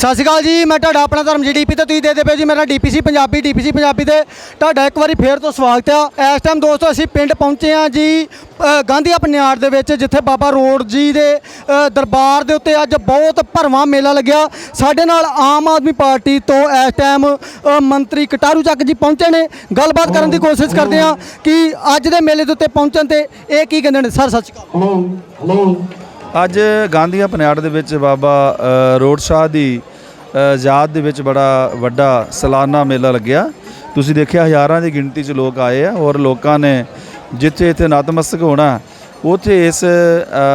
ਸਤਿ ਸ਼੍ਰੀ ਅਕਾਲ ਜੀ ਮੈਂ ਤੁਹਾਡਾ ਆਪਣਾ ਧਰਮ ਜੀਡੀਪੀ ਤੇ ਤੁਸੀਂ ਦੇਖਦੇ ਪਏ ਜੀ ਮੇਰਾ ਡੀਪੀਸੀ ਪੰਜਾਬੀ ਡੀਪੀਸੀ ਪੰਜਾਬੀ ਤੇ ਤੁਹਾਡਾ ਇੱਕ ਵਾਰੀ ਫੇਰ ਤੋਂ ਸਵਾਗਤ ਆ। ਇਸ ਟਾਈਮ ਦੋਸਤੋ ਅਸੀਂ ਪਿੰਡ ਪਹੁੰਚੇ ਆ ਜੀ ਅ, ਗਾਂਧੀਆ ਪਨਿਆੜ ਦੇ ਵਿੱਚ ਜਿੱਥੇ ਬਾਬਾ ਰੋਡ ਜੀ ਦੇ ਦਰਬਾਰ ਦੇ ਉੱਤੇ ਅੱਜ ਬਹੁਤ ਭਰਵਾਂ ਮੇਲਾ ਲੱਗਿਆ। ਸਾਡੇ ਨਾਲ ਆਮ ਆਦਮੀ ਪਾਰਟੀ ਤੋਂ ਇਸ ਟਾਈਮ ਮੰਤਰੀ ਕਟਾਰੂ ਚੱਕ ਜੀ ਪਹੁੰਚੇ ਨੇ। ਗੱਲਬਾਤ ਕਰਨ ਦੀ ਕੋਸ਼ਿਸ਼ ਕਰਦੇ ਆ ਕਿ ਅੱਜ ਦੇ ਮੇਲੇ ਦੇ ਉੱਤੇ ਪਹੁੰਚਣ ਤੇ ਇਹ ਕੀ ਕਹਿੰਦੇ ਨੇ? ਸਰ ਸੱਚ ਹਲੋ ਹਲੋ ਅੱਜ ਗਾਂਧੀਆ ਪਨਿਆੜ ਦੇ ਵਿੱਚ ਬਾਬਾ ਰੋਡ ਸ਼ਾਹ ਦੀ ਅ, ਯਾਦ ਦੇ ਵਿੱਚ ਬੜਾ ਵੱਡਾ ਸਾਲਾਨਾ ਮੇਲਾ ਲੱਗਿਆ। ਤੁਸੀਂ ਦੇਖਿਆ ਹਜ਼ਾਰਾਂ ਦੀ ਗਿਣਤੀ 'ਚ ਲੋਕ ਆਏ ਆ ਔਰ ਲੋਕਾਂ ਨੇ ਜਿੱਥੇ ਇੱਥੇ ਨਤਮਸਤਕ ਹੋਣਾ ਉੱਥੇ ਇਸ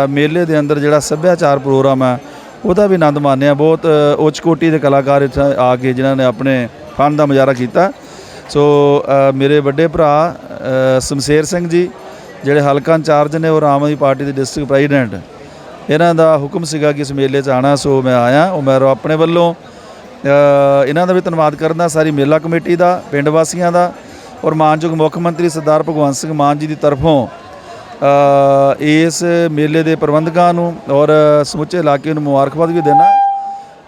ਮੇਲੇ ਦੇ ਅੰਦਰ ਜਿਹੜਾ ਸੱਭਿਆਚਾਰ ਪ੍ਰੋਗਰਾਮ ਹੈ ਉਹਦਾ ਵੀ ਆਨੰਦ ਮਾਣਿਆ। ਬਹੁਤ ਉੱਚ ਕੋਟੀ ਦੇ ਕਲਾਕਾਰ ਇੱਥੇ ਆ ਕੇ ਜਿਨ੍ਹਾਂ ਨੇ ਆਪਣੇ ਫਨ ਦਾ ਮੁਜ਼ਾਹਰਾ ਕੀਤਾ। ਸੋ ਮੇਰੇ ਵੱਡੇ ਭਰਾ ਸ਼ਮਸ਼ੇਰ ਸਿੰਘ ਜੀ ਜਿਹੜੇ ਹਲਕਾ ਇੰਚਾਰਜ ਨੇ ਔਰ ਆਮ ਆਦਮੀ ਪਾਰਟੀ ਦੇ ਡਿਸਟ੍ਰਿਕਟ ਪ੍ਰੈਜ਼ੀਡੈਂਟ ਇਹਨਾਂ ਦਾ ਹੁਕਮ ਸੀਗਾ ਕਿ ਇਸ ਮੇਲੇ 'ਚ ਆਣਾ ਸੋ ਮੈਂ ਆਇਆ, ਉਹ ਮੈਂ ਆਪਣੇ ਵੱਲੋਂ ਇਹਨਾਂ ਦਾ ਵੀ ਧੰਨਵਾਦ ਕਰਦਾ ਸਾਰੀ ਮੇਲਾ ਕਮੇਟੀ ਦਾ, ਪਿੰਡ ਵਾਸੀਆਂ ਦਾ, ਔਰ ਮਾਨਯੋਗ ਮੁੱਖ ਮੰਤਰੀ ਸਰਦਾਰ ਭਗਵੰਤ ਸਿੰਘ ਮਾਨ ਜੀ ਦੀ ਤਰਫੋਂ ਇਸ ਮੇਲੇ ਦੇ ਪ੍ਰਬੰਧਕਾਂ ਨੂੰ ਔਰ ਸਮੁੱਚੇ ਇਲਾਕੇ ਨੂੰ ਮੁਬਾਰਕਬਾਦ ਵੀ ਦੇਣਾ,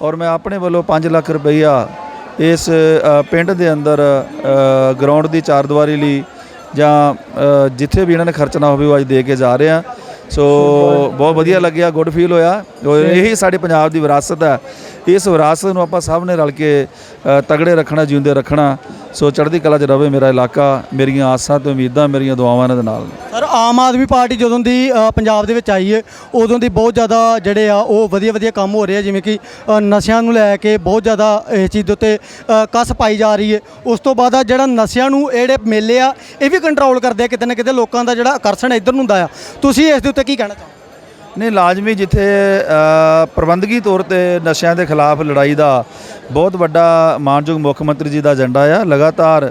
ਔਰ ਮੈਂ ਆਪਣੇ ਵੱਲੋਂ 5 ਲੱਖ ਰੁਪਈਆ ਇਸ ਪਿੰਡ ਦੇ ਅੰਦਰ ਗਰਾਊਂਡ ਦੀ ਚਾਰਦੀਵਾਰੀ ਲਈ ਜਾਂ ਜਿੱਥੇ ਵੀ ਇਹਨਾਂ ਨੇ ਖਰਚਣਾ ਹੋਵੇ, ਉਹ ਅੱਜ ਦੇ ਕੇ ਜਾ ਰਹੇ ਆ ਸੋ ਬਹੁਤ ਵਧੀਆ ਲੱਗਿਆ ਗੁੱਡ ਫੀਲ ਹੋਇਆ। ਔਰ ਇਹੀ ਸਾਡੇ ਪੰਜਾਬ ਦੀ ਵਿਰਾਸਤ ਹੈ। ਇਸ ਵਿਰਾਸਤ ਨੂੰ ਆਪਾਂ ਸਭ ਨੇ ਰਲ ਕੇ ਅ, ਤਗੜੇ ਰੱਖਣਾ ਜਿਉਂਦੇ ਰੱਖਣਾ। ਸੋ ਚੜ੍ਹਦੀ ਕਲਾ 'ਚ ਰਵੇ ਮੇਰਾ ਇਲਾਕਾ। ਮੇਰੀਆਂ ਆਸਾਂ ਤੇ ਉਮੀਦਾਂ ਮੇਰੀਆਂ ਦੁਆਵਾਂ ਇਹਨਾਂ ਦੇ ਨਾਲ। ਨੇ ਸਰ ਆਮ ਆਦਮੀ ਪਾਰਟੀ ਜਦੋਂ ਦੀ ਪੰਜਾਬ ਦੇ ਵਿੱਚ ਆਈ ਹੈ ਉਦੋਂ ਦੀ ਬਹੁਤ ਜ਼ਿਆਦਾ ਜਿਹੜੇ ਆ ਉਹ ਵਧੀਆ ਵਧੀਆ ਕੰਮ ਹੋ ਰਹੇ। ਆ ਜਿਵੇਂ ਕਿ ਨਸ਼ਿਆਂ ਨੂੰ ਲੈ ਕੇ ਬਹੁਤ ਜ਼ਿਆਦਾ ਇਸ ਚੀਜ਼ ਦੇ ਉੱਤੇ ਅ, ਕੱਸ ਪਾਈ ਜਾ ਰਹੀ ਹੈ। ਉਸ ਤੋਂ ਬਾਅਦ ਆ ਜਿਹੜਾ ਨਸ਼ਿਆਂ ਨੂੰ ਜਿਹੜੇ ਮੇਲੇ ਆ ਇਹ ਵੀ ਕੰਟਰੋਲ ਕਰਦੇ ਆ ਕਿਤੇ ਨਾ ਕਿਤੇ ਲੋਕਾਂ ਦਾ ਜਿਹੜਾ ਆਕਰਸ਼ਣ ਇੱਧਰ ਨੂੰ ਹੁੰਦਾ ਆ। ਤੁਸੀਂ ਇਸ ਦੇ ਉੱਤੇ ਕੀ ਕਹਿਣਾ ਚਾਹੋ ਨਹੀਂ, ਲਾਜ਼ਮੀ ਜਿੱਥੇ ਪ੍ਰਬੰਧਕੀ ਤੌਰ ਤੇ ਨਸ਼ਿਆਂ ਦੇ ਖਿਲਾਫ ਲੜਾਈ ਦਾ ਬਹੁਤ ਵੱਡਾ ਮਾਨਯੋਗ ਮੁੱਖ ਮੰਤਰੀ ਜੀ ਦਾ ਏਜੰਡਾ ਆ। ਲਗਾਤਾਰ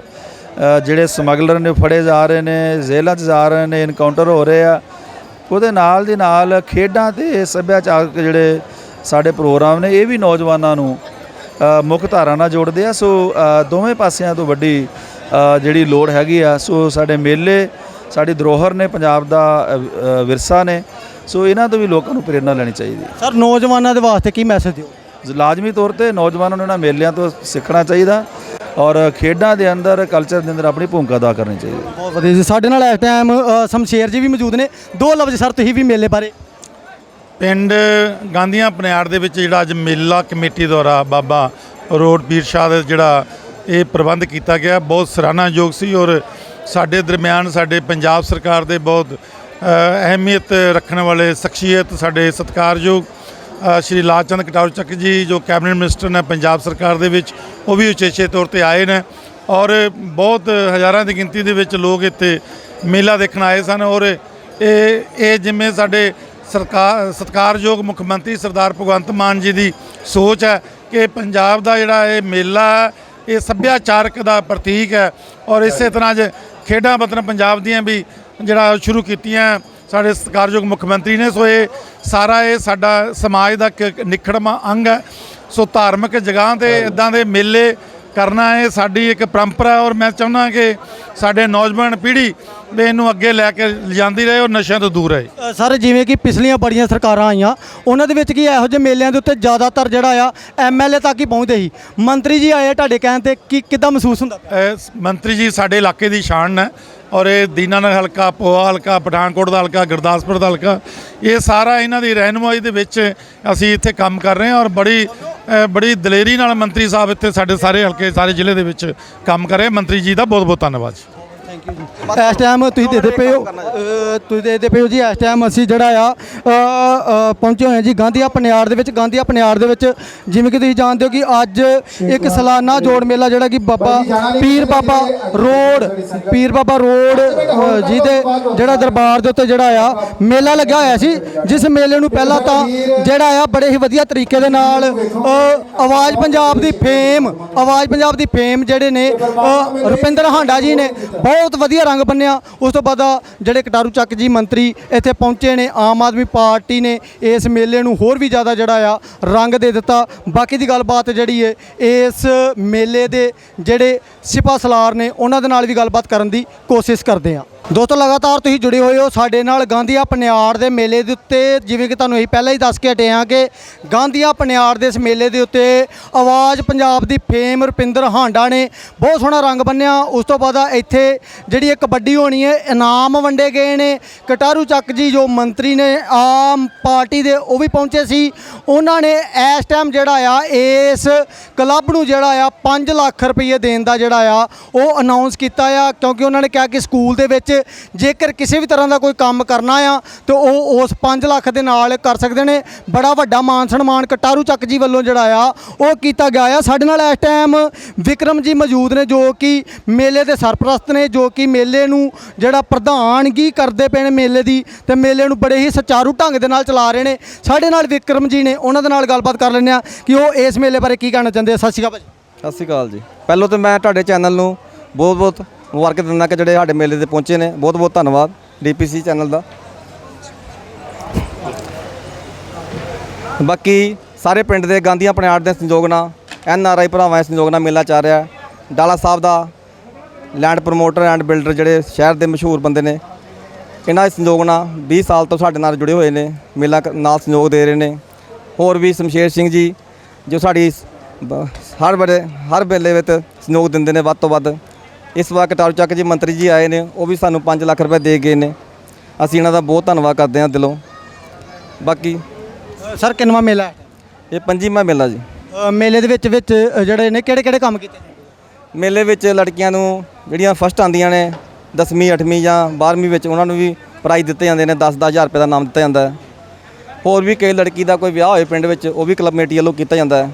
ਜਿਹੜੇ ਸਮਗਲਰ ਨੇ, ਫੜੇ ਜਾ ਰਹੇ ਨੇ, ਜੇਲ੍ਹਾਂ 'ਚ ਜਾ ਰਹੇ ਨੇ ਇਨਕਾਊਂਟਰ ਹੋ ਰਹੇ ਆ। ਉਹਦੇ ਨਾਲ ਦੀ ਨਾਲ ਖੇਡਾਂ ਤੇ ਸੱਭਿਆਚਾਰਕ ਜਿਹੜੇ ਸਾਡੇ ਪ੍ਰੋਗਰਾਮ ਨੇ, ਇਹ ਵੀ ਨੌਜਵਾਨਾਂ ਨੂੰ ਮੁੱਖ ਧਾਰਾ ਨਾਲ ਜੋੜਦੇ ਆ। ਸੋ ਦੋਵੇਂ ਪਾਸਿਆਂ ਤੋਂ ਵੱਡੀ ਜਿਹੜੀ ਲੋੜ ਹੈਗੀ ਆ। ਸੋ, ਸਾਡੇ ਮੇਲੇ, ਸਾਡੀ ਧਰੋਹਰ ਨੇ, ਪੰਜਾਬ ਦਾ ਵਿਰਸਾ ਨੇ ਸੋ ਇਹਨਾਂ ਤੋਂ ਵੀ ਲੋਕਾਂ ਨੂੰ ਪ੍ਰੇਰਣਾ ਲੈਣੀ ਚਾਹੀਦੀ ਹੈ। ਸਰ ਨੌਜਵਾਨਾਂ ਦੇ ਵਾਸਤੇ ਕੀ ਮੈਸੇਜ ਦਿਓ? ਲਾਜ਼ਮੀ ਤੌਰ ਤੇ ਨੌਜਵਾਨਾਂ ਨੂੰ ਇਹਨਾਂ ਮੇਲਿਆਂ ਤੋਂ ਸਿੱਖਣਾ ਚਾਹੀਦਾ ਔਰ ਖੇਡਾਂ ਦੇ ਅੰਦਰ ਕਲਚਰ ਦੇ ਅੰਦਰ ਆਪਣੀ ਭੂਮਿਕਾ ਅਦਾ ਕਰਨੀ ਚਾਹੀਦੀ ਹੈ। ਬਹੁਤ ਵਧੀਆ ਜੀ। ਸਾਡੇ ਨਾਲ ਇਸ ਟਾਈਮ ਸ਼ਮਸ਼ੇਰ ਜੀ ਵੀ ਮੌਜੂਦ ਨੇ। ਦੋ ਲਫ਼ਜ਼ ਸਰ ਤੁਸੀਂ ਵੀ ਮੇਲੇ ਬਾਰੇ। ਪਿੰਡ ਗਾਂਧੀਆਂ ਪਨਿਆੜ ਦੇ ਵਿੱਚ ਜਿਹੜਾ ਅੱਜ ਮੇਲਾ ਕਮੇਟੀ ਦੁਆਰਾ ਬਾਬਾ ਰੋਡ ਪੀਰ ਸ਼ਾਹ ਦਾ ਜਿਹੜਾ ਇਹ ਪ੍ਰਬੰਧ ਕੀਤਾ ਗਿਆ ਬਹੁਤ ਸਰਾਹਨਾਯੋਗ ਸੀ ਔਰ ਸਾਡੇ ਦਰਮਿਆਨ ਸਾਡੇ ਪੰਜਾਬ ਸਰਕਾਰ ਦੇ ਬਹੁਤ ਅਹਿਮੀਅਤ ਰੱਖਣ ਵਾਲੇ ਸ਼ਖਸੀਅਤ ਸਾਡੇ ਸਤਿਕਾਰਯੋਗ ਸ਼੍ਰੀ ਲਾਲਚੰਦ ਕਟਾਰੂ ਚੱਕ ਜੀ ਜੋ ਕੈਬਨਿਟ ਮਿਨਿਸਟਰ ਨੇ ਪੰਜਾਬ ਸਰਕਾਰ ਦੇ ਵਿੱਚ ਉਹ ਵੀ ਉਚੇਚੇ ਤੌਰ ਤੇ ਆਏ ਨੇ ਔਰ ਬਹੁਤ ਹਜ਼ਾਰਾਂ ਦੀ ਗਿਣਤੀ ਦੇ ਵਿੱਚ ਲੋਕ ਇੱਥੇ ਮੇਲਾ ਦੇਖਣ ਆਏ ਸਨ ਔਰ ਇਹ ਇਹ ਜਿਵੇਂ ਸਾਡੇ ਸਰਕਾਰ ਸਤਿਕਾਰਯੋਗ ਮੁੱਖ ਮੰਤਰੀ ਸਰਦਾਰ ਭਗਵੰਤ ਮਾਨ ਜੀ ਦੀ ਸੋਚ ਹੈ ਕਿ ਪੰਜਾਬ ਦਾ ਜਿਹੜਾ ਇਹ ਮੇਲਾ ਹੈ, ਇਹ ਸੱਭਿਆਚਾਰਕ ਦਾ ਪ੍ਰਤੀਕ ਹੈ ਔਰ ਇਸੇ ਤਰ੍ਹਾਂ ਜੇ ਖੇਡਾਂ ਵਤਨ ਪੰਜਾਬ ਦੀਆਂ ਵੀ ਜਿਹੜਾ ਸ਼ੁਰੂ ਕੀਤੀਆਂ ਸਾਡੇ ਸਤਿਕਾਰਯੋਗ ਮੁੱਖ ਮੰਤਰੀ ਨੇ ਸੋ ਇਹ ਸਾਰਾ ਇਹ ਸਾਡਾ ਸਮਾਜ ਦਾ ਇੱਕ ਨਿਖੜਵਾਂ ਅੰਗ ਹੈ। ਸੋ ਧਾਰਮਿਕ ਜਗ੍ਹਾ ਤੇ ਇਦਾਂ ਦੇ ਮੇਲੇ ਕਰਨਾ ਇਹ ਸਾਡੀ ਇੱਕ ਪਰੰਪਰਾ ਹੈ ਔਰ ਮੈਂ ਚਾਹੁੰਦਾ ਕਿ ਸਾਡੇ ਨੌਜਵਾਨ ਪੀੜ੍ਹੀ ਵੀ ਇਹਨੂੰ ਅੱਗੇ ਲੈ ਕੇ ਲਿਜਾਂਦੀ ਰਹੇ ਔਰ ਨਸ਼ਿਆਂ ਤੋਂ ਦੂਰ ਰਹੇ। ਸਰ ਜਿਵੇਂ ਕਿ ਪਿਛਲੀਆਂ ਬੜੀਆਂ ਸਰਕਾਰਾਂ ਆਈਆਂ ਉਹਨਾਂ ਦੇ ਵਿੱਚ ਕੀ ਇਹੋ ਜਿਹੇ ਮੇਲਿਆਂ ਦੇ ਉੱਤੇ ਜ਼ਿਆਦਾਤਰ ਜਿਹੜਾ ਆ ਐਮਐਲਏ ਤੱਕ ਹੀ ਪਹੁੰਚਦੇ ਸੀ। ਮੰਤਰੀ ਜੀ ਆਏ ਤੁਹਾਡੇ ਕਹਿਣ ਤੇ ਕੀ ਕਿੱਦਾਂ ਮਹਿਸੂਸ ਹੁੰਦਾ ਮੰਤਰੀ ਜੀ ਸਾਡੇ ਇਲਾਕੇ ਦੀ ਸ਼ਾਨ ਹੈ ਔਰ ਇਹ ਦੀਨਾਨਗਰ ਹਲਕਾ ਪੋਹਾ ਹਲਕਾ ਪਠਾਨਕੋਟ ਦਾ ਹਲਕਾ ਗੁਰਦਾਸਪੁਰ ਦਾ ਹਲਕਾ ਇਹ ਸਾਰਾ ਇਹਨਾਂ ਦੀ ਰਹਿਨੁਮਾਈ ਦੇ ਵਿੱਚ ਅਸੀਂ ਇੱਥੇ ਕੰਮ ਕਰ ਰਹੇ ਹਾਂ ਔਰ ਬੜੀ ਬੜੀ ਦਲੇਰੀ ਨਾਲ ਮੰਤਰੀ ਸਾਹਿਬ ਇੱਥੇ ਸਾਡੇ ਸਾਰੇ ਹਲਕੇ ਸਾਰੇ ਜ਼ਿਲ੍ਹੇ ਦੇ ਵਿੱਚ ਕੰਮ ਕਰ ਰਹੇ ਮੰਤਰੀ ਜੀ ਦਾ ਬਹੁਤ ਬਹੁਤ ਧੰਨਵਾਦ ਇਸ ਟਾਈਮ ਤੁਸੀਂ ਦੇਖਦੇ ਪਏ ਹੋ ਅ, ਤੁਸੀਂ ਦੇਖਦੇ ਪਏ ਹੋ ਜੀ ਇਸ ਟਾਈਮ ਅਸੀਂ ਜਿਹੜਾ ਆ ਅ, ਅ, ਪਹੁੰਚੇ ਹੋਏ ਹਾਂ ਜੀ ਗਾਂਧੀਆ ਪਨਿਆੜ ਦੇ ਵਿੱਚ। ਗਾਂਧੀਆ ਪਨਿਆੜ ਦੇ ਵਿੱਚ ਜਿਵੇਂ ਕਿ ਤੁਸੀਂ ਜਾਣਦੇ ਹੋ ਕਿ ਅੱਜ ਇੱਕ ਸਾਲਾਨਾ ਜੋੜ ਮੇਲਾ ਜਿਹੜਾ ਕਿ ਬਾਬਾ ਪੀਰ ਬਾਬਾ ਰੋਡ ਪੀਰ ਬਾਬਾ ਰੋਡ ਅ, ਜੀ ਦੇ ਜਿਹੜਾ ਦਰਬਾਰ ਦੇ ਉੱਤੇ ਜਿਹੜਾ ਆ ਮੇਲਾ ਲੱਗਿਆ ਹੋਇਆ ਸੀ। ਜਿਸ ਮੇਲੇ ਨੂੰ ਪਹਿਲਾਂ ਤਾਂ ਜਿਹੜਾ ਆ ਬੜੇ ਹੀ ਵਧੀਆ ਤਰੀਕੇ ਦੇ ਨਾਲ ਅ, ਆਵਾਜ਼ ਪੰਜਾਬ ਦੀ ਫੇਮ ਆਵਾਜ਼ ਪੰਜਾਬ ਦੀ ਫੇਮ ਜਿਹੜੇ ਨੇ ਅ, ਰੁਪਿੰਦਰ ਹਾਂਡਾ ਜੀ ਨੇ ਬਹੁਤ ਵਧੀਆ ਰੰਗ ਬੰਨਿਆ। ਉਸ ਤੋਂ ਬਾਅਦ ਜਿਹੜੇ ਕਟਾਰੂ ਚੱਕ ਜੀ ਮੰਤਰੀ ਇੱਥੇ ਪਹੁੰਚੇ ਨੇ, ਆਮ ਆਦਮੀ ਪਾਰਟੀ ਨੇ ਇਸ ਮੇਲੇ ਨੂੰ ਹੋਰ ਵੀ ਜ਼ਿਆਦਾ ਜਿਹੜਾ ਆ ਰੰਗ ਦੇ ਦਿੱਤਾ। ਬਾਕੀ ਦੀ ਗੱਲਬਾਤ ਜਿਹੜੀ ਹੈ ਇਸ ਮੇਲੇ ਦੇ ਜਿਹੜੇ ਸਿਪਾ ਸਲਾਰ ਨੇ, ਉਹਨਾਂ ਦੇ ਨਾਲ ਵੀ ਗੱਲਬਾਤ ਕਰਨ ਦੀ ਕੋਸ਼ਿਸ਼ ਕਰਦੇ ਆ। ਦੋਸਤੋ, ਲਗਾਤਾਰ ਤੁਸੀਂ ਜੁੜੇ ਹੋਏ ਹੋ ਸਾਡੇ ਨਾਲ ਗਾਂਧੀਆ ਪਨਿਆੜ ਦੇ ਮੇਲੇ ਦੇ ਉੱਤੇ। ਜਿਵੇਂ ਕਿ ਤੁਹਾਨੂੰ ਅਸੀਂ ਪਹਿਲਾਂ ਹੀ ਦੱਸ ਕੇ ਹਟੇ ਹਾਂ ਕਿ ਗਾਂਧੀਆ ਪਨਿਆੜ ਦੇ ਇਸ ਮੇਲੇ ਦੇ ਉੱਤੇ ਆਵਾਜ਼ ਪੰਜਾਬ ਦੀ ਫੇਮ ਰੁਪਿੰਦਰ ਹਾਂਡਾ ਨੇ ਬਹੁਤ ਸੋਹਣਾ ਰੰਗ ਬੰਨਿਆ। ਉਸ ਤੋਂ ਬਾਅਦ ਇੱਥੇ ਜਿਹੜੀ ਇਹ ਕਬੱਡੀ ਹੋਣੀ ਹੈ, ਇਨਾਮ ਵੰਡੇ ਗਏ ਨੇ। ਕਟਾਰੂ ਚੱਕ ਜੀ, ਜੋ ਮੰਤਰੀ ਨੇ ਆਮ ਪਾਰਟੀ ਦੇ, ਉਹ ਵੀ ਪਹੁੰਚੇ ਸੀ। ਉਹਨਾਂ ਨੇ ਇਸ ਟਾਈਮ ਜਿਹੜਾ ਆ, ਇਸ ਕਲੱਬ ਨੂੰ ਜਿਹੜਾ ਆ 5 ਲੱਖ ਰੁਪਏ ਦੇਣ ਦਾ ਜਿਹੜਾ ਆ, ਉਹ ਅਨਾਉਂਸ ਕੀਤਾ ਆ। ਕਿਉਂਕਿ ਉਹਨਾਂ ਨੇ ਕਿਹਾ ਕਿ ਸਕੂਲ ਦੇ ਵਿੱਚ ਜੇਕਰ ਕਿਸੇ ਵੀ ਤਰ੍ਹਾਂ ਦਾ ਕੋਈ ਕੰਮ ਕਰਨਾ ਆ, ਤੇ ਉਹ ਉਸ 5 ਲੱਖ ਦੇ ਨਾਲ ਕਰ ਸਕਦੇ ਨੇ। ਬੜਾ ਵੱਡਾ ਮਾਨ ਸਨਮਾਨ ਕਟਾਰੂ ਚੱਕ ਜੀ ਵੱਲੋਂ ਜਿਹੜਾ ਆ, ਉਹ ਕੀਤਾ ਗਿਆ ਆ। ਸਾਡੇ ਨਾਲ ਇਸ ਟਾਈਮ ਵਿਕਰਮ ਜੀ ਮੌਜੂਦ ਨੇ, ਜੋ ਕਿ ਮੇਲੇ ਦੇ ਸਰਪ੍ਰਸਤ ਨੇ, ਜੋ ਕਿ ਮੇਲੇ ਨੂੰ ਜਿਹੜਾ ਪ੍ਰਧਾਨਗੀ ਕਰਦੇ ਪਏ ਨੇ ਮੇਲੇ ਦੀ, ਤੇ ਮੇਲੇ ਨੂੰ ਬੜੇ ਹੀ ਸੁਚਾਰੂ ਢੰਗ ਦੇ ਨਾਲ ਚਲਾ ਰਹੇ ਨੇ। ਸਾਡੇ ਨਾਲ ਵਿਕਰਮ ਜੀ ਨੇ, ਉਹਨਾਂ ਦੇ ਨਾਲ ਗੱਲਬਾਤ ਕਰ ਲੈਂਦੇ ਆ ਕਿ ਉਹ ਇਸ ਮੇਲੇ ਬਾਰੇ ਕੀ ਕਹਿਣਾ ਚਾਹੁੰਦੇ ਆ। ਸਤਿ ਸ਼੍ਰੀ ਅਕਾਲ ਭਾਜੀ। ਸਤਿ ਸ਼੍ਰੀ ਅਕਾਲ ਜੀ। ਪਹਿਲਾਂ ਤਾਂ ਮੈਂ ਤੁਹਾਡੇ ਚੈਨਲ ਨੂੰ ਬਹੁਤ ਬਹੁਤ ਮੁਬਾਰਕ ਦਿੰਦਾ ਕਿ ਜਿਹੜੇ ਸਾਡੇ ਮੇਲੇ ਤੇ ਪਹੁੰਚੇ ਨੇ। ਬਹੁਤ ਬਹੁਤ ਧੰਨਵਾਦ ਡੀਪੀਸੀ ਚੈਨਲ ਦਾ। ਬਾਕੀ ਸਾਰੇ ਪਿੰਡ ਦੇ ਗਾਂਧੀਆਂ ਪਣਿਆੜ ਦੇ ਸੰਯੋਗ ਨਾਲ, ਐਨ ਆਰ ਆਈ ਭਰਾਵਾਂ ਦੇ ਸੰਯੋਗ ਨਾਲ ਮੇਲਾ ਚੱਲ ਰਿਹਾ ਡਾਲਾ ਸਾਹਿਬ ਦਾ ਲੈਂਡ ਪ੍ਰੋਮੋਟਰ ਐਂਡ ਬਿਲਡਰ ਜਿਹੜੇ ਸ਼ਹਿਰ ਦੇ ਮਸ਼ਹੂਰ ਬੰਦੇ ਨੇ, ਇਹਨਾਂ ਦੇ ਸੰਯੋਗ ਨਾਲ 20 ਸਾਲ ਤੋਂ ਸਾਡੇ ਨਾਲ ਜੁੜੇ ਹੋਏ ਨੇ, ਮੇਲਾ ਕ- ਨਾਲ ਸੰਯੋਗ ਦੇ ਰਹੇ ਨੇ। ਹੋਰ ਵੀ ਸ਼ਮਸ਼ੇਰ ਸਿੰਘ ਜੀ, ਜੋ ਸਾਡੀ ਹਰ ਵੇਲੇ ਹਰ ਵੇਲੇ ਵਿੱਚ ਸੰਯੋਗ ਦਿੰਦੇ ਨੇ ਵੱਧ ਤੋਂ ਵੱਧ। ਇਸ ਵਾਰ ਕਟਾਰੂ ਚੱਕ ਜੀ ਮੰਤਰੀ ਜੀ ਆਏ ਨੇ ਉਹ ਵੀ ਸਾਨੂੰ 5 ਲੱਖ ਰੁਪਏ ਦੇ ਗਏ ਨੇ। ਅਸੀਂ ਇਹਨਾਂ ਦਾ ਬਹੁਤ ਧੰਨਵਾਦ ਕਰਦੇ ਹਾਂ ਦਿਲੋਂ। ਬਾਕੀ ਸਰ ਕਿੰਨਵਾਂ ਮੇਲਾ ਹੈ? ਇਹ ਪੰਜੀਵਾਂ ਮੇਲਾ ਜੀ। ਅ, ਮੇਲੇ ਦੇ ਵਿੱਚ ਵਿੱਚ ਅ, ਜਿਹੜੇ ਨੇ ਕਿਹੜੇ ਕਿਹੜੇ ਕੰਮ ਕੀਤੇ ਮੇਲੇ ਵਿੱਚ ਲੜਕੀਆਂ ਨੂੰ ਜਿਹੜੀਆਂ ਫਸਟ ਆਉਂਦੀਆਂ ਨੇ 10ਵੀਂ 8ਵੀਂ ਜਾਂ 12ਵੀਂ ਵਿੱਚ ਉਹਨਾਂ ਨੂੰ ਵੀ ਪ੍ਰਾਈਜ਼ ਦਿੱਤੇ ਜਾਂਦੇ ਨੇ 10 ਹਜ਼ਾਰ ਰੁਪਏ ਦਾ ਨਾਮ ਦਿੱਤਾ ਜਾਂਦਾ ਹੈ। ਹੋਰ ਵੀ ਕਈ ਲੜਕੀ ਦਾ ਕੋਈ ਵਿਆਹ ਹੋਏ ਪਿੰਡ ਵਿੱਚ ਉਹ ਵੀ ਕਲੱਬ ਕਮੇਟੀ ਵੱਲੋਂ ਕੀਤਾ ਜਾਂਦਾ ਹੈ।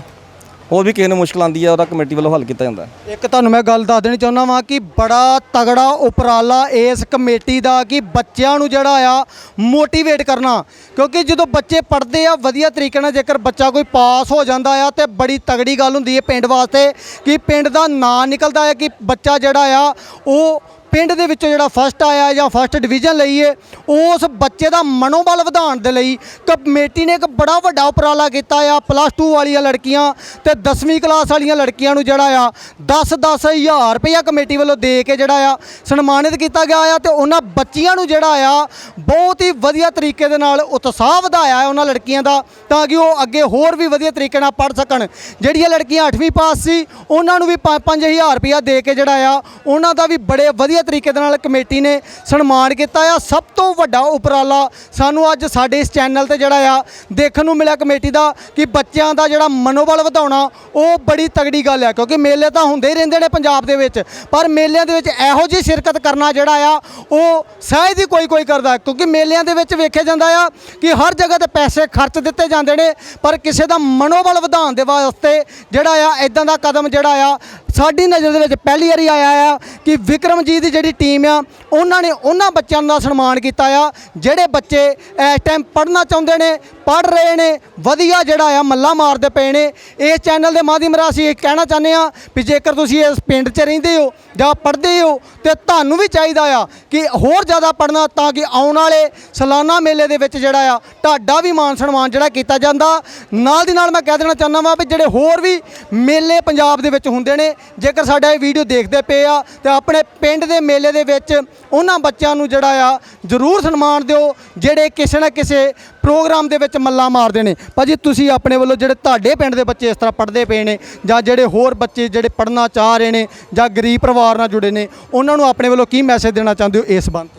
ਹੋਰ ਵੀ ਕਿਸੇ ਨੂੰ ਮੁਸ਼ਕਲ ਆਉਂਦੀ ਹੈ ਉਹਦਾ ਕਮੇਟੀ ਵੱਲੋਂ ਹੱਲ ਕੀਤਾ ਜਾਂਦਾ। ਇੱਕ ਤੁਹਾਨੂੰ ਮੈਂ ਗੱਲ ਦੱਸ ਦੇਣੀ ਚਾਹੁੰਦਾ ਵਾਂ ਕਿ ਬੜਾ ਤਗੜਾ ਉਪਰਾਲਾ ਇਸ ਕਮੇਟੀ ਦਾ ਕਿ ਬੱਚਿਆਂ ਨੂੰ ਜਿਹੜਾ ਆ ਮੋਟੀਵੇਟ ਕਰਨਾ। ਕਿਉਂਕਿ ਜਦੋਂ ਬੱਚੇ ਪੜ੍ਹਦੇ ਆ, ਵਧੀਆ ਤਰੀਕੇ ਨਾਲ ਜੇਕਰ ਬੱਚਾ ਕੋਈ ਪਾਸ ਹੋ ਜਾਂਦਾ ਆ ਤੇ ਬੜੀ ਤਗੜੀ ਗੱਲ ਹੁੰਦੀ ਹੈ ਪਿੰਡ ਵਾਸਤੇ ਕਿ ਪਿੰਡ ਦਾ ਨਾਂ ਨਿਕਲਦਾ ਹੈ ਕਿ ਬੱਚਾ ਜਿਹੜਾ ਆ, ਉਹ ਪਿੰਡ ਦੇ ਵਿੱਚੋਂ ਜਿਹੜਾ ਫਸਟ ਆਇਆ ਜਾਂ ਫਸਟ ਡਿਵੀਜ਼ਨ ਲਈਏ ਉਸ ਬੱਚੇ ਦਾ ਮਨੋਬਲ ਵਧਾਉਣ ਦੇ ਲਈ ਕਮੇਟੀ ਨੇ ਇੱਕ ਬੜਾ ਵੱਡਾ ਉਪਰਾਲਾ ਕੀਤਾ ਆ ਪਲੱਸ 2 ਵਾਲੀਆਂ ਲੜਕੀਆਂ ਤੇ 10ਵੀਂ ਕਲਾਸ ਵਾਲੀਆਂ ਲੜਕੀਆਂ ਨੂੰ ਜਿਹੜਾ ਆ 10-10 ਹਜ਼ਾਰ ਰੁਪਇਆ ਕਮੇਟੀ ਵੱਲੋਂ ਦੇ ਕੇ ਜਿਹੜਾ ਆ, ਸਨਮਾਨਿਤ ਕੀਤਾ ਗਿਆ ਆ ਤੇ ਉਹਨਾਂ ਬੱਚੀਆਂ ਨੂੰ ਜਿਹੜਾ ਆ, ਬਹੁਤ ਹੀ ਵਧੀਆ ਤਰੀਕੇ ਦੇ ਨਾਲ ਉਤਸ਼ਾਹ ਵਧਾਇਆ ਹੈ ਉਹਨਾਂ ਲੜਕੀਆਂ ਦਾ, ਤਾਂ ਕਿ ਉਹ ਅੱਗੇ ਹੋਰ ਵੀ ਵਧੀਆ ਤਰੀਕੇ ਨਾਲ ਪੜ੍ਹ ਸਕਣ। ਜਿਹੜੀਆਂ ਲੜਕੀਆਂ 8ਵੀਂ ਪਾਸ ਸੀ, ਉਹਨਾਂ ਨੂੰ ਵੀ 5-5000 ਰੁਪਇਆ ਦੇ ਕੇ ਜਿਹੜਾ ਆ, ਉਹਨਾਂ ਦਾ ਵੀ ਬੜੇ ਵਧੀਆ ਤਰੀਕੇ ਦੇ ਨਾਲ ਕਮੇਟੀ ਨੇ ਸਨਮਾਨ ਕੀਤਾ ਆ। ਸਭ ਤੋਂ ਵੱਡਾ ਉਪਰਾਲਾ ਸਾਨੂੰ ਅੱਜ ਸਾਡੇ ਇਸ ਚੈਨਲ ਤੇ ਜਿਹੜਾ ਆ, ਦੇਖਣ ਨੂੰ ਮਿਲਿਆ ਕਮੇਟੀ ਦਾ ਕਿ ਬੱਚਿਆਂ ਦਾ ਜਿਹੜਾ ਮਨੋਬਲ ਵਧਾਉਣਾ, ਉਹ ਬੜੀ ਤਗੜੀ ਗੱਲ ਆ। ਕਿਉਂਕਿ ਮੇਲੇ ਤਾਂ ਹੁੰਦੇ ਹੀ ਰਹਿੰਦੇ ਨੇ ਪੰਜਾਬ ਦੇ ਵਿੱਚ, ਪਰ ਮੇਲਿਆਂ ਦੇ ਵਿੱਚ ਇਹੋ ਜਿਹੀ ਸ਼ਿਰਕਤ ਕਰਨਾ ਜਿਹੜਾ ਆ, ਉਹ ਸਹਿਜ ਹੀ ਕੋਈ ਕੋਈ ਕਰਦਾ। ਕਿਉਂਕਿ ਮੇਲਿਆਂ ਦੇ ਵਿੱਚ ਵੇਖਿਆ ਜਾਂਦਾ ਆ ਕਿ ਹਰ ਜਗ੍ਹਾ ਤੇ ਪੈਸੇ ਖਰਚ ਦਿੱਤੇ ਜਾਂਦੇ ਨੇ, ਪਰ ਕਿਸੇ ਦਾ ਮਨੋਬਲ ਵਧਾਉਣ ਦੇ ਵਾਸਤੇ ਜਿਹੜਾ ਆ ਇਦਾਂ ਦਾ ਕਦਮ ਜਿਹੜਾ ਆ ਸਾਡੀ ਨਜ਼ਰ ਦੇ ਵਿੱਚ ਪਹਿਲੀ ਵਾਰੀ ਆਇਆ ਆ ਕਿ ਵਿਕਰਮਜੀਤ ਦੀ ਜਿਹੜੀ ਟੀਮ ਆ, ਉਹਨਾਂ ਨੇ ਉਹਨਾਂ ਬੱਚਿਆਂ ਦਾ ਸਨਮਾਨ ਕੀਤਾ ਆ, ਜਿਹੜੇ ਬੱਚੇ ਇਸ ਟਾਈਮ ਪੜ੍ਹਨਾ ਚਾਹੁੰਦੇ ਨੇ, ਪੜ੍ਹ ਰਹੇ ਨੇ, ਵਧੀਆ ਜਿਹੜਾ ਆ ਮੱਲਾ ਮਾਰਦੇ ਪਏ ਨੇ। ਇਸ ਚੈਨਲ ਦੇ ਮਾਧਿਅਮ ਰਾਹੀਂ ਅਸੀਂ ਇਹ ਕਹਿਣਾ ਚਾਹੁੰਦੇ ਆ ਵੀ ਜੇਕਰ ਤੁਸੀਂ ਇਸ ਪਿੰਡ 'ਚ ਰਹਿੰਦੇ ਹੋ ਜਾਂ ਪੜ੍ਹਦੇ ਹੋ ਤੇ ਤੁਹਾਨੂੰ ਵੀ ਚਾਹੀਦਾ ਆ ਕਿ ਹੋਰ ਜ਼ਿਆਦਾ ਪੜ੍ਹਨਾ ਤਾਂ ਕਿ ਆਉਣ ਵਾਲੇ ਸਾਲਾਨਾ ਮੇਲੇ ਦੇ ਵਿੱਚ ਜਿਹੜਾ ਆ, ਤੁਹਾਡਾ ਵੀ ਮਾਨ ਸਨਮਾਨ ਜਿਹੜਾ ਕੀਤਾ ਜਾਂਦਾ। ਨਾਲ ਦੀ ਨਾਲ ਮੈਂ ਕਹਿ ਦੇਣਾ ਚਾਹੁੰਦਾ ਵਾਂ ਵੀ ਜਿਹੜੇ ਹੋਰ ਵੀ ਮੇਲੇ ਪੰਜਾਬ ਦੇ ਵਿੱਚ ਹੁੰਦੇ ਨੇ ਜੇਕਰ ਸਾਡਾ ਇਹ ਵੀਡੀਓ ਦੇਖਦੇ ਪਏ ਆ, ਤੇ ਆਪਣੇ ਪਿੰਡ ਦੇ ਮੇਲੇ ਦੇ ਵਿੱਚ ਉਹਨਾਂ ਬੱਚਿਆਂ ਨੂੰ ਜਿਹੜਾ ਆ, ਜ਼ਰੂਰ ਸਨਮਾਨ ਦਿਓ, ਜਿਹੜੇ ਕਿਸੇ ਨਾ ਕਿਸੇ ਪ੍ਰੋਗਰਾਮ ਦੇ ਵਿੱਚ ਮੱਲਾ ਮਾਰਦੇ ਨੇ। ਭਾਜੀ, ਤੁਸੀਂ ਆਪਣੇ ਵੱਲੋਂ ਜਿਹੜੇ ਤੁਹਾਡੇ ਪਿੰਡ ਦੇ ਬੱਚੇ ਇਸ ਤਰ੍ਹਾਂ ਪੜ੍ਹਦੇ ਪਏ ਨੇ, ਜਾਂ ਜਿਹੜੇ ਹੋਰ ਬੱਚੇ ਜਿਹੜੇ ਪੜ੍ਹਨਾ ਚਾਹ ਰਹੇ ਨੇ, ਜਾਂ ਗਰੀਬ ਪਰਿਵਾਰ ਨਾਲ ਜੁੜੇ ਨੇ, ਉਹਨਾਂ ਨੂੰ ਆਪਣੇ ਵੱਲੋਂ ਕੀ ਮੈਸੇਜ ਦੇਣਾ ਚਾਹੁੰਦੇ ਹੋ ਇਸ ਬੰਦ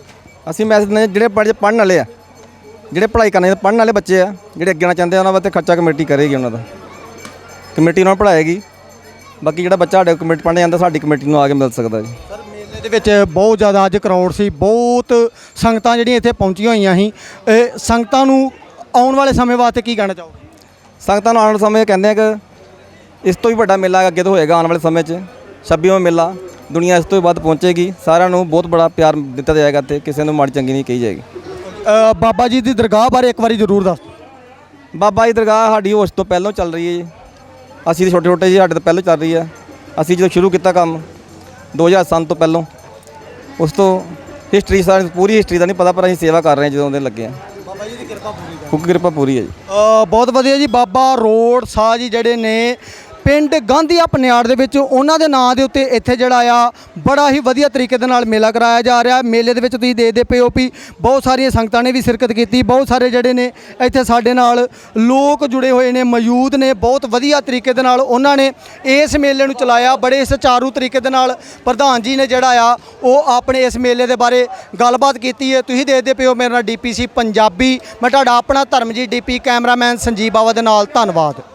ਅਸੀਂ ਮੈਸੇਜ ਦਿੰਦੇ ਜਿਹੜੇ ਪੜ੍ਹ, ਪੜ੍ਹਨ ਵਾਲੇ ਆ, ਜਿਹੜੇ ਪੜ੍ਹਾਈ ਕਰਨੇ ਪੜ੍ਹਨ ਵਾਲੇ ਬੱਚੇ ਆ, ਜਿਹੜੇ ਅੱਗੇ ਆਉਣਾ ਚਾਹੁੰਦੇ ਆ, ਉਹਨਾਂ ਵਾਸਤੇ ਖਰਚਾ ਕਮੇਟੀ ਕਰੇਗੀ ਉਹਨਾਂ ਦਾ। ਕਮੇਟੀ ਉਹਨਾਂ ਨੂੰ ਪੜ੍ਹਾਏਗੀ। ਬਾਕੀ ਜਿਹੜਾ ਬੱਚਾ ਸਾਡੇ ਕਮੇਟੀ ਪੜ੍ਹਨ ਜਾਂਦਾ ਸਾਡੀ ਕਮੇਟੀ ਨੂੰ ਆ ਕੇ ਮਿਲ ਸਕਦਾ ਜੀ। ਸਰ ਮੇਲੇ ਦੇ ਵਿੱਚ ਬਹੁਤ ਜ਼ਿਆਦਾ ਅੱਜ ਕਰਾਊਡ ਸੀ ਬਹੁਤ ਸੰਗਤਾਂ ਜਿਹੜੀਆਂ ਇੱਥੇ ਪਹੁੰਚੀਆਂ ਹੋਈਆਂ ਸੀ। ਇਹ ਸੰਗਤਾਂ ਨੂੰ ਆਉਣ ਵਾਲੇ ਸਮੇਂ ਵਾਸਤੇ ਕੀ ਕਹਿਣਾ ਚਾਹੋਗੇ? ਸੰਗਤਾਂ ਨੂੰ ਆਉਣ ਵਾਲੇ ਸਮੇਂ ਕਹਿੰਦੇ ਆ ਕਿ ਇਸ ਤੋਂ ਵੀ ਵੱਡਾ ਮੇਲਾ ਅੱਗੇ ਤੋਂ ਹੋਏਗਾ ਆਉਣ ਵਾਲੇ ਸਮੇਂ 'ਚ 26ਵਾਂ ਮੇਲਾ। ਦੁਨੀਆ ਇਸ ਤੋਂ ਵੀ ਵੱਧ ਪਹੁੰਚੇਗੀ। ਸਾਰਿਆਂ ਨੂੰ ਬਹੁਤ ਬੜਾ ਪਿਆਰ ਦਿੱਤਾ ਜਾਏਗਾ ਤੇ ਕਿਸੇ ਨੂੰ ਮਾੜੀ ਚੰਗੀ ਨਹੀਂ ਕਹੀ ਜਾਏਗੀ। ਬਾਬਾ ਜੀ ਦੀ ਦਰਗਾਹ ਬਾਰੇ ਇੱਕ ਵਾਰੀ ਜ਼ਰੂਰ ਦੱਸ। ਬਾਬਾ ਜੀ ਦਰਗਾਹ ਸਾਡੀ ਹੋਸ਼ ਤੋਂ ਪਹਿਲਾਂ ਚੱਲ ਰਹੀ ਹੈ ਜੀ। ਅਸੀਂ ਛੋਟੇ ਛੋਟੇ ਜੀ ਸਾਡੇ ਤੋਂ ਪਹਿਲਾਂ ਚੱਲ ਰਹੀ ਹੈ ਅਸੀਂ ਜਦੋਂ ਸ਼ੁਰੂ ਕੀਤਾ ਕੰਮ 2007 ਤੋਂ ਪਹਿਲਾਂ ਉਸ ਤੋਂ ਹਿਸਟਰੀ ਸਾਰੀ ਪੂਰੀ ਹਿਸਟਰੀ ਦਾ ਨਹੀਂ ਪਤਾ ਪਰ ਅਸੀਂ ਸੇਵਾ ਕਰ ਰਹੇ ਹਾਂ ਜਦੋਂ ਦੇ ਲੱਗੇ ਆ ਬਾਬਾ ਜੀ ਦੀ ਕਿਰਪਾ ਪੂਰੀ ਕਿਉਂਕਿ ਕਿਰਪਾ ਪੂਰੀ ਹੈ ਜੀ। ਬਹੁਤ ਵਧੀਆ ਜੀ ਬਾਬਾ ਰੋਡ ਸਾਹ ਜੀ ਜਿਹੜੇ ਨੇ ਪਿੰਡ ਗਾਂਧੀਆ ਪਨਿਆੜ ਦੇ ਵਿੱਚ ਉਹਨਾਂ ਦੇ ਨਾਂ ਦੇ ਉੱਤੇ ਇੱਥੇ ਜਿਹੜਾ ਆ, ਬੜਾ ਹੀ ਵਧੀਆ ਤਰੀਕੇ ਦੇ ਨਾਲ ਮੇਲਾ ਕਰਾਇਆ ਜਾ ਰਿਹਾ। ਮੇਲੇ ਦੇ ਵਿੱਚ ਤੁਸੀਂ ਦੇਖਦੇ ਪਏ ਹੋ ਵੀ ਬਹੁਤ ਸਾਰੀਆਂ ਸੰਗਤਾਂ ਨੇ ਵੀ ਸ਼ਿਰਕਤ ਕੀਤੀ। ਬਹੁਤ ਸਾਰੇ ਜਿਹੜੇ ਨੇ ਇੱਥੇ ਸਾਡੇ ਨਾਲ ਲੋਕ ਜੁੜੇ ਹੋਏ ਨੇ, ਮੌਜੂਦ ਨੇ। ਬਹੁਤ ਵਧੀਆ ਤਰੀਕੇ ਦੇ ਨਾਲ ਉਹਨਾਂ ਨੇ ਇਸ ਮੇਲੇ ਨੂੰ ਚਲਾਇਆ। ਬੜੇ ਸੁਚਾਰੂ ਤਰੀਕੇ ਦੇ ਨਾਲ ਪ੍ਰਧਾਨ ਜੀ ਨੇ ਜਿਹੜਾ ਆ, ਉਹ ਆਪਣੇ ਇਸ ਮੇਲੇ ਦੇ ਬਾਰੇ ਗੱਲਬਾਤ ਕੀਤੀ ਹੈ। ਤੁਸੀਂ ਦੇਖਦੇ ਪਏ ਹੋ, ਮੇਰੇ ਨਾਲ ਡੀਪੀਸੀ ਪੰਜਾਬੀ। ਮੈਂ ਤੁਹਾਡਾ ਆਪਣਾ ਧਰਮਜੀਤ ਡੀਪੀ ਕੈਮਰਾਮੈਨ ਸੰਜੀਵ ਬਾਵਾ ਦੇ ਨਾਲ। ਧੰਨਵਾਦ।